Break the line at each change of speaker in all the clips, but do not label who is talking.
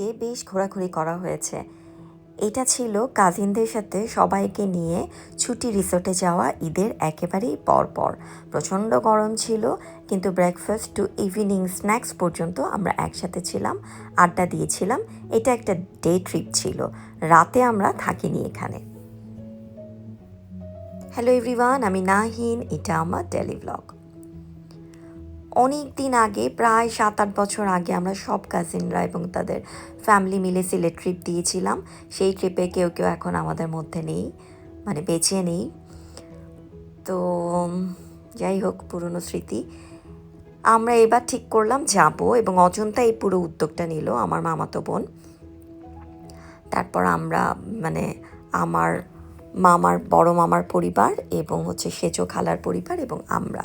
ঈদে বেশ ঘোরাঘুরি করা হয়েছে। এটা ছিল কাজিনদের সাথে সবাইকে নিয়ে ছুটি রিসোর্টে যাওয়া ঈদের একেবারেই পর পর প্রচণ্ড গরম ছিল, কিন্তু ব্রেকফাস্ট টু ইভিনিং স্ন্যাক্স পর্যন্ত আমরা একসাথে ছিলাম, আড্ডা দিয়েছিলাম। এটা একটা ডে ট্রিপ ছিল। রাতে আমরা থাকিনি এখানে। হ্যালো এভরিওয়ান আমি নাহিন, এটা আমার ডেলি অনেক দিন আগে, প্রায় সাত আট বছর আগে আমরা সব কাজিনরা এবং তাদের ফ্যামিলি মিলে সিলেট ট্রিপ দিয়েছিলাম। সেই ট্রিপে কেউ কেউ এখন আমাদের মধ্যে নেই মানে বেঁচে নেই। তো, যাই হোক, পুরনো স্মৃতি। আমরা এবার ঠিক করলাম যাব এবং অজন্তা এই পুরো উদ্যোগটা নিল, আমার মামাতো বোন। তারপর আমরা মানে আমার মামার, বড় মামার পরিবার এবং হচ্ছে সেজো খালার পরিবার এবং আমরা।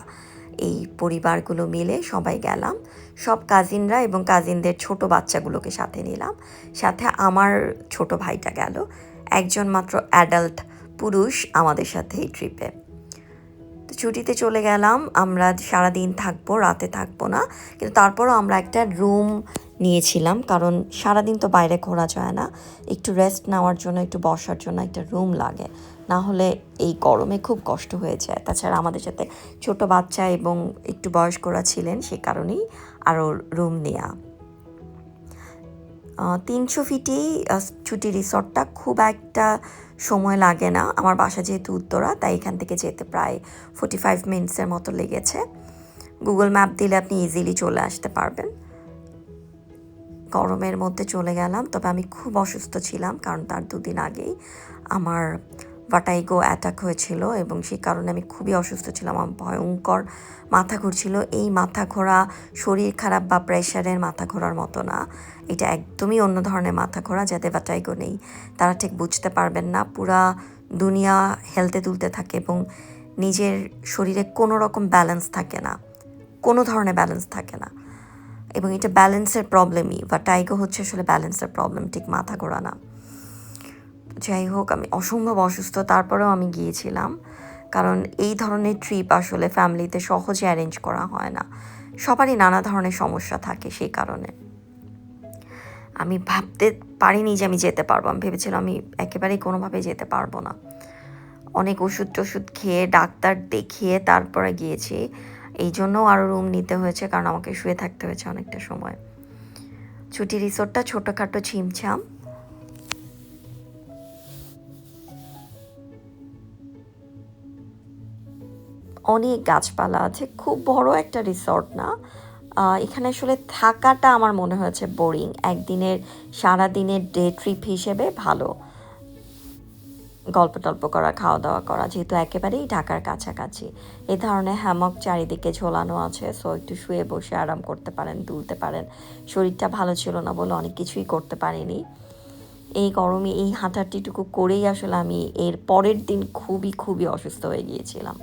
এই পরিবারগুলো মিলে সবাই গেলাম। সব কাজিনরা এবং কাজিনদের ছোট বাচ্চাগুলোকে সাথে নিলাম। সাথে আমার ছোট ভাইটা গেল। একজন মাত্র অ্যাডাল্ট পুরুষ আমাদের সাথে এই ট্রিপে তো ছুটিতে চলে গেলাম। আমরা সারাদিন থাকব, রাতে থাকব না। কিন্তু তারপরও আমরা একটা রুম নিয়েছিলাম। কারণ সারাদিন তো বাইরে ঘোরা যায় না। একটু রেস্ট নেওয়ার জন্য, একটু বসার জন্য একটা রুম লাগে। না হলে এই গরমে খুব কষ্ট হয়ে যায়। তাছাড়া আমাদের সাথে ছোট বাচ্চা এবং একটু বয়স্করা ছিলেন সে কারণেই আরও রুম নেওয়া তিনশো ফিটেই ছুটি রিসর্টটা খুব একটা সময় লাগে না। আমার বাসা যেহেতু উত্তরা, তাই এখান থেকে যেতে প্রায় ফোর্টি ফাইভ মিনিটসের মতো লেগেছে। গুগল ম্যাপ দিলে আপনি ইজিলি চলে আসতে পারবেন। গরমের মধ্যে চলে গেলাম, তবে আমি খুব অসুস্থ ছিলাম কারণ তার দুদিন আগেই আমার ভাটাইগো অ্যাটাক হয়েছিল এবং সেই কারণে আমি খুবই অসুস্থ ছিলাম, আমার ভয়ঙ্কর মাথা ঘুরছিল এই মাথা ঘোরা শরীর খারাপ বা প্রেশারের মাথা ঘোরার মতো না। এটা একদমই অন্য ধরনের মাথা ঘোরা যাতে ভাটাইগো নেই। তারা ঠিক বুঝতে পারবেন না, পুরা দুনিয়া হেলতে তুলতে থাকে এবং নিজের শরীরে কোনো রকম ব্যালেন্স থাকে না। কোনো ধরনের ব্যালেন্স থাকে না। এবং এটা ব্যালেন্সের প্রবলেমই বা টাইগো হচ্ছে আসলে ব্যালেন্সের প্রবলেম ঠিক মাথা ঘোরা না। যাই হোক আমি অসম্ভব অসুস্থ, তারপরেও আমি গিয়েছিলাম। কারণ এই ধরনের ট্রিপ আসলে ফ্যামিলিতে সহজে অ্যারেঞ্জ করা হয় না। সবারই নানা ধরনের সমস্যা থাকে সেই কারণে। আমি ভাবতে পারিনি যে আমি যেতে পারব। আমি ভেবেছিলাম আমি একেবারেই কোনোভাবে যেতে পারব না। অনেক ওষুধ টষুধ খেয়ে, ডাক্তার দেখিয়ে তারপরে গিয়েছি। এই জন্য আরও রুম নিতে হয়েছে, কারণ আমাকে শুয়ে থাকতে হয়েছে অনেকটা সময়। ছুটি রিসোর্টটা ছোটোখাটো ছিমছাম। অনেক গাছপালা আছে, খুব বড় একটা রিসর্ট না। এখানে আসলে থাকাটা আমার মনে হয়েছে বোরিং একদিনের সারা দিনের ডে ট্রিপ হিসেবে ভালো। গল্প টল্প করা, খাওয়া দাওয়া করা, যেহেতু একেবারেই ঢাকার কাছাকাছি। এ ধরনের হ্যামক চারিদিকে ঝোলানো আছে সো একটু শুয়ে বসে আরাম করতে পারেন তুলতে পারেন। শরীরটা ভালো ছিল না বলে অনেক কিছুই করতে পারিনি। এই গরমে এই হাঁটাহাঁটিটুকু করেই আসলে আমি এর পরের দিন খুবই খুবই অসুস্থ হয়ে গিয়েছিলাম।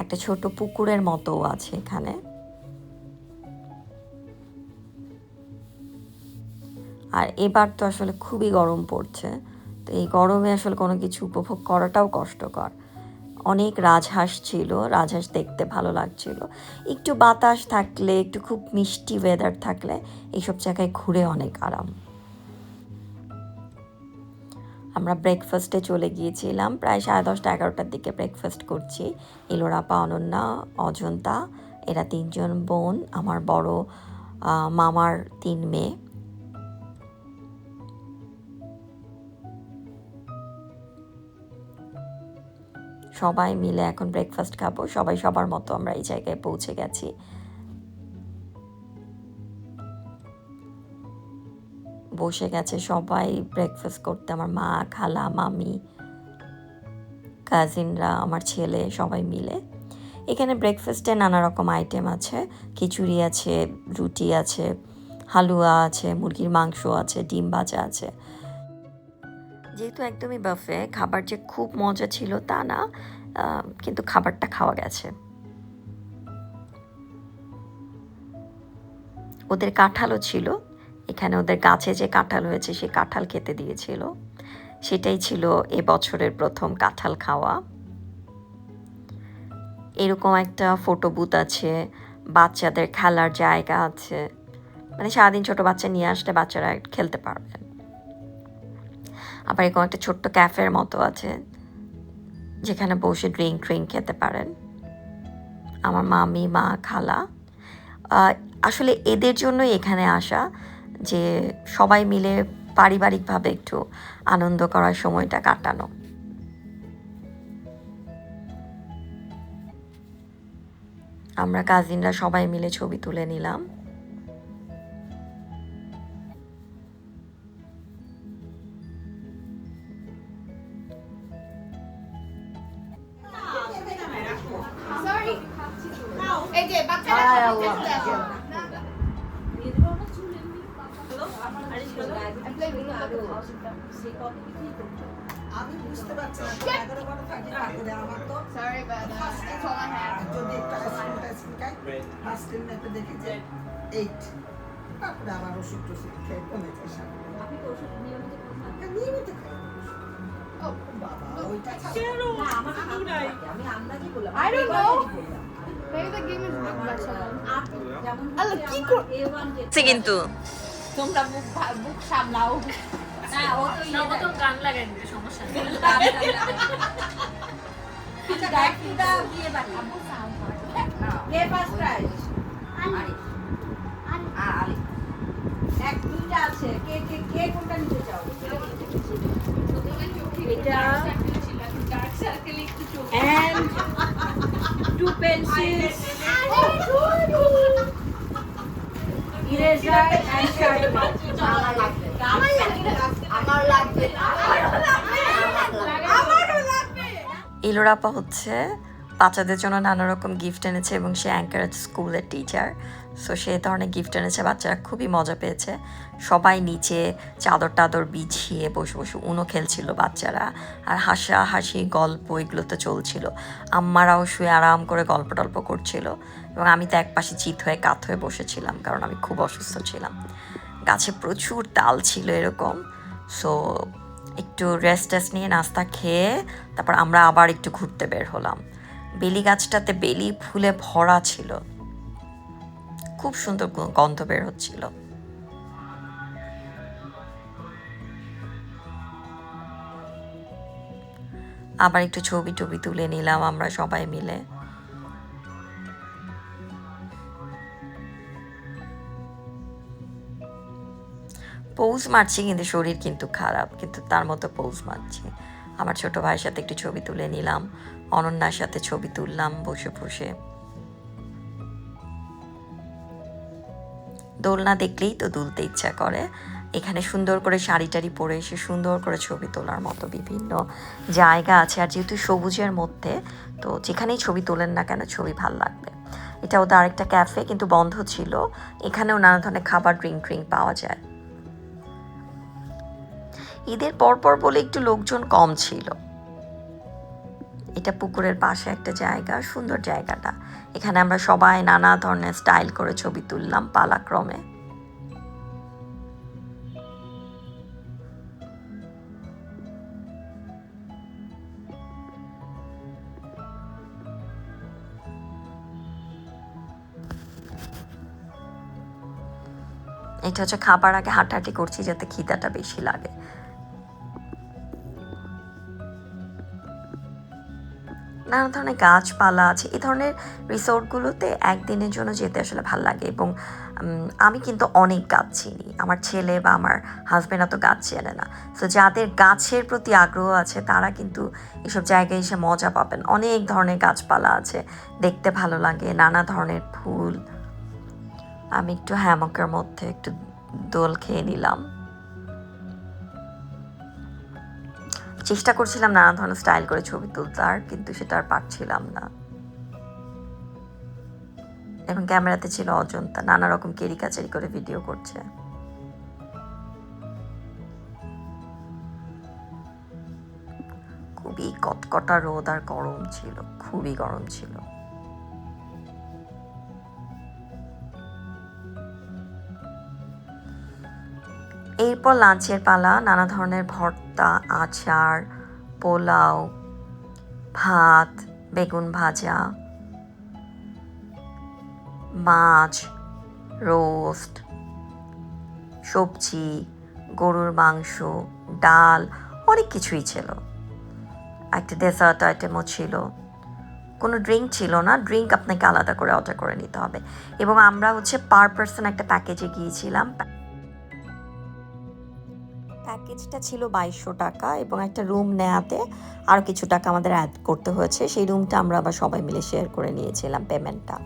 একটা ছোট পুকুরের মতো আছে এখানে। আর এবার তো আসলে খুবই গরম পড়ছে। তো এই গরমে আসলে কোনো কিছু উপভোগ করাটাও কষ্টকর। অনেক রাজহাঁস ছিল, রাজহাঁস দেখতে ভালো লাগছিল। একটু বাতাস থাকলে, একটু খুব মিষ্টি ওয়েদার থাকলে, এইসব জায়গায় ঘুরে অনেক আরাম। আমরা ব্রেকফাস্টে চলে গিয়েছিলাম। প্রায় সাড়ে দশটা, এগারোটার দিকে ব্রেকফাস্ট করছি। ইলোরাপা অনন্যা, অজন্তা, এরা তিনজন বোন, আমার বড় মামার তিন মেয়ে। সবাই মিলে এখন ব্রেকফাস্ট খাব। সবাই সবার মতো আমরা এই জায়গায় পৌঁছে গেছি। বসে গেছে সবাই ব্রেকফাস্ট করতে। আমার মা, খালা, মামি কাজিনরা আমার ছেলে, সবাই মিলে। এখানে ব্রেকফাস্টে নানা রকম আইটেম আছে। খিচুড়ি আছে, রুটি আছে, হালুয়া আছে, মুরগির মাংস আছে, ডিম ভাজা আছে। যেহেতু একদমই বাফে খাবার যে খুব মজা ছিল তা না কিন্তু খাবারটা খাওয়া গেছে। ওদের কাঁঠালও ছিল। এখানে ওদের গাছে যে কাঁঠাল হয়েছে সেই কাঁঠাল খেতে দিয়েছিল। সেটাই ছিল এ বছরের প্রথম কাঁঠাল খাওয়া। এরকম একটা ফটো বুথ আছে, বাচ্চাদের খেলার জায়গা আছে। মানে সারাদিন ছোট বাচ্চা নিয়ে আসলে বাচ্চারা খেলতে পারবেন আবার এরকম একটা ছোট্ট ক্যাফের মতো আছে, যেখানে বসে ড্রিঙ্ক ড্রিঙ্ক খেতে পারেন। আমার মামি, মা, খালা। আসলে এদের জন্যই এখানে আসা। যে সবাই মিলে পারিবারিকভাবে একটু আনন্দ করার সময়টা কাটানো। আমরা কাজিনরা সবাই মিলে ছবি তুলে নিলাম
সব কিছু দেখো। I play with you.
আমি বুঝতে পারছি না। এগারো বারো থার্টি করে আমার তো
Sorry, but that's all I have.
যদি একটা আইসক্রিম টাইসক্রিম খাই ফার্স্ট টাইম ম্যাপে দেখি যে এইট তারপরে আবার ওষুধ টষুধ খেয়ে কমে যায় সামনে নিয়মিত খাই। বাবা
I don't know. Maybe the game is rigged
গান
and two pencils, eraser and sharpener.
ইলোরাপা হচ্ছে বাচ্চাদের জন্য নানা রকম গিফট এনেছে এবং সে অ্যাঙ্কারেজ স্কুলের টিচার সো সে ধরনের গিফট এনেছে, বাচ্চারা খুবই মজা পেয়েছে। সবাই নিচে চাদর টাদর বিছিয়ে বসে বসে উনো খেলছিল বাচ্চারা। আর হাসা হাসি গল্প এগুলো তো চলছিল। আম্মারাও শুয়ে আরাম করে গল্প টল্প করছিল। এবং আমি তো এক পাশে চিত হয়ে কাত হয়ে বসেছিলাম, কারণ আমি খুব অসুস্থ ছিলাম। গাছে প্রচুর তাল ছিল এরকম। সো একটু রেস্ট টেস্ট নিয়ে নাস্তা খেয়ে তারপর আমরা আবার একটু ঘুরতে বের হলাম। বেলি গাছটাতে বেলি ফুলে ভরা ছিল। খুব সুন্দর গন্ধ বের হচ্ছিল। আবার একটু ছবি টবি তুলে নিলাম আমরা সবাই মিলে। পৌজ মারছি কিন্তু শরীর কিন্তু খারাপ, কিন্তু তার মতো পৌজ মারছি। আমার ছোট ভাইয়ের সাথে একটু ছবি তুলে নিলাম, অনন্যার সাথে ছবি তুললাম বসে বসে। দোলনা দেখলেই তো দুলতে ইচ্ছা করে। এখানে সুন্দর করে শাড়ি টাড়ি পরে এসে সুন্দর করে ছবি তোলার মতো বিভিন্ন জায়গা আছে। আর যেহেতু সবুজের মধ্যে, তো যেখানেই ছবি তোলেন না কেন ছবি ভালো লাগবে। এটা ওদের আরেকটা ক্যাফে কিন্তু বন্ধ ছিল। এখানেও নানা ধরনের খাবার ড্রিঙ্ক ড্রিঙ্ক পাওয়া যায়। ঈদের পরপর বলে একটু লোকজন কম ছিল। এটা পুকুরের পাশে একটা জায়গা, সুন্দর জায়গাটা। এখানে আমরা সবাই নানা ধরনের স্টাইল করে ছবি তুললাম পালাক্রমে। এটা হচ্ছে খাবার আগে হাঁটাহাঁটি করছি যাতে খিদাটা বেশি লাগে। নানা ধরনের গাছপালা আছে, এই ধরনের রিসোর্টগুলোতে একদিনের জন্য যেতে আসলে ভালো লাগে এবং আমি কিন্তু অনেক গাছ চিনি। আমার ছেলে বা আমার হাজব্যান্ড অত গাছ চেনে না। তো যাদের গাছের প্রতি আগ্রহ আছে, তারা কিন্তু এসব জায়গায় এসে মজা পাবেন। অনেক ধরনের গাছপালা আছে, দেখতে ভালো লাগে, নানা ধরনের ফুল। আমি একটু হ্যামকের মধ্যে একটু দোল খেয়ে নিলাম। চেষ্টা করছিলাম নানা ধরনের স্টাইল করে ছবি তুলতে আর কিন্তু সেটা আর পারছিলাম না। এখন ক্যামেরাতে ছিল অজন্তা, নানা রকম কেরি কাচারি করে ভিডিও করছে। খুবই কটকটা রোদ আর গরম ছিল, খুবই গরম ছিল। এরপর লাঞ্চের পালা, নানা ধরনের ভর্তা, আচার, পোলাও, ভাত, বেগুন ভাজা, মাছ, রোস্ট, সবজি, গরুর মাংস, ডাল, অনেক কিছুই ছিল। একটা ডেজার্ট আইটেমও ছিল। কোনো ড্রিঙ্ক ছিল না ড্রিঙ্ক আপনাকে আলাদা করে অর্ডার করে নিতে হবে। এবং আমরা হচ্ছে পার পার্সন একটা প্যাকেজে গিয়েছিলাম। প্যাকেজটা ছিল বাইশশো টাকা এবং একটা রুম নেয়াতে আরও কিছু টাকা আমাদের অ্যাড করতে হয়েছে। সেই রুমটা আমরা আবার সবাই মিলে শেয়ার করে নিয়েছিলাম পেমেন্টটা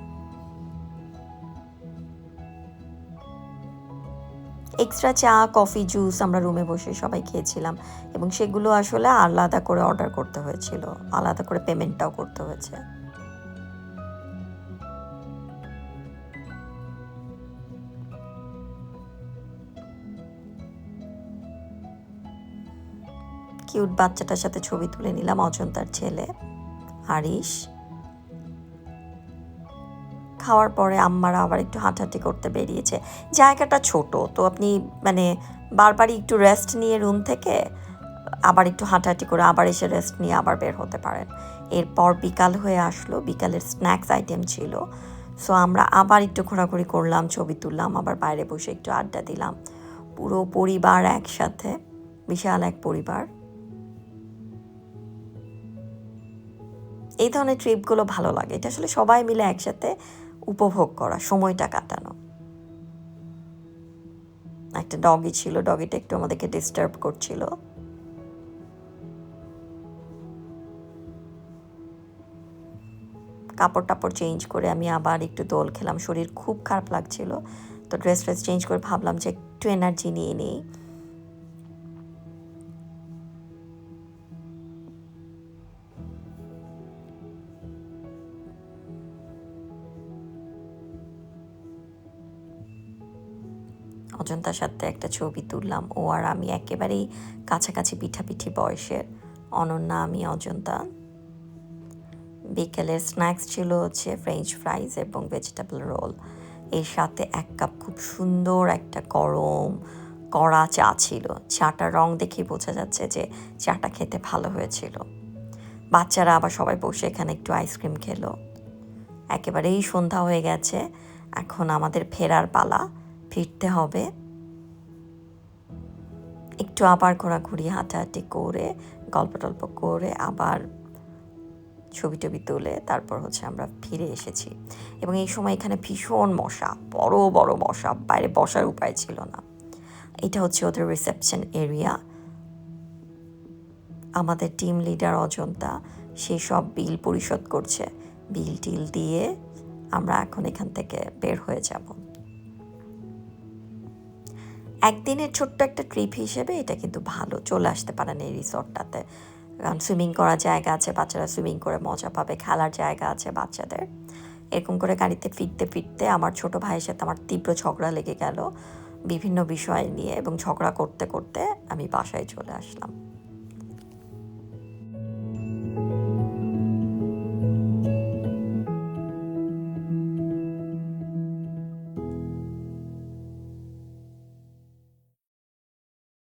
এক্সট্রা চা কফি জুস আমরা রুমে বসে সবাই খেয়েছিলাম এবং সেগুলো আসলে আলাদা করে অর্ডার করতে হয়েছিল। আলাদা করে পেমেন্টটাও করতে হয়েছে। কিউট বাচ্চাটার সাথে ছবি তুলে নিলাম অজন্তার ছেলে, আরিশ। খাওয়ার পরে আম্মারা আবার একটু হাঁটাহাঁটি করতে বেরিয়েছে। জায়গাটা ছোট, তো আপনি মানে বারবারই একটু রেস্ট নিয়ে রুম থেকে আবার একটু হাঁটাহাঁটি করে আবার এসে রেস্ট নিয়ে আবার বের হতে পারেন। এরপর বিকাল হয়ে আসলো, বিকালের স্ন্যাক্স আইটেম ছিল। সো আমরা আবার একটু ঘোরাঘুরি করলাম, ছবি তুললাম, আবার বাইরে বসে একটু আড্ডা দিলাম। পুরো পরিবার একসাথে, বিশাল এক পরিবার। এই ধরনের ট্রিপগুলো ভালো লাগে। এটা আসলে সবাই মিলে একসাথে উপভোগ করা, সময়টা কাটানো। একটা ডগি ছিল ডগিটা একটু আমাদেরকে ডিস্টার্ব করছিল। কাপড় টাপড় চেঞ্জ করে আমি আবার একটু দোল খেলাম, শরীর খুব খারাপ লাগছিল। তো ড্রেস ট্রেস চেঞ্জ করে ভাবলাম যে একটু এনার্জি নিয়ে নিই। অজন্তার সাথে একটা ছবি তুললাম। ও আর আমি একেবারেই কাছাকাছি পিঠাপিঠি বয়সের। অনন্যা, আমি অজন্তা। বিকেলের স্ন্যাক্স ছিল হচ্ছে ফ্রেঞ্চ ফ্রাইজ এবং ভেজিটেবল রোল। এর সাথে এক কাপ খুব সুন্দর একটা গরম কড়া চা ছিল। চাটার রং দেখে বোঝা যাচ্ছে যে চাটা খেতে ভালো হয়েছিল। বাচ্চারা আবার সবাই বসে এখানে একটু আইসক্রিম খেলো। একেবারেই সন্ধ্যা হয়ে গেছে। এখন আমাদের ফেরার পালা। ফিরতে হবে। একটু আবার ঘোরাঘুরি, হাঁটাহাঁটি করে গল্প টল্প করে আবার ছবি টবি তুলে তারপর হচ্ছে আমরা ফিরে এসেছি। এবং এই সময় এখানে ভীষণ মশা, বড় বড় মশা, বাইরে বসার উপায় ছিল না। এটা হচ্ছে ওদের রিসেপশন এরিয়া আমাদের টিম লিডার অজন্তা সেই সব বিল পরিশোধ করছে। বিল টিল দিয়ে আমরা এখন এখান থেকে বের হয়ে যাব। একদিনের ছোট্ট একটা ট্রিপ হিসেবে এটা কিন্তু ভালো চলে আসতে পারেন এই রিসর্টটাতে কারণ সুইমিং করার জায়গা আছে, বাচ্চারা সুইমিং করে মজা পাবে, খেলার জায়গা আছে বাচ্চাদের। এরকম করে গাড়িতে ফিরতে ফিরতে আমার ছোট ভাইয়ের সাথে আমার তীব্র ঝগড়া লেগে গেল বিভিন্ন বিষয় নিয়ে এবং ঝগড়া করতে করতে আমি বাসায় চলে আসলাম।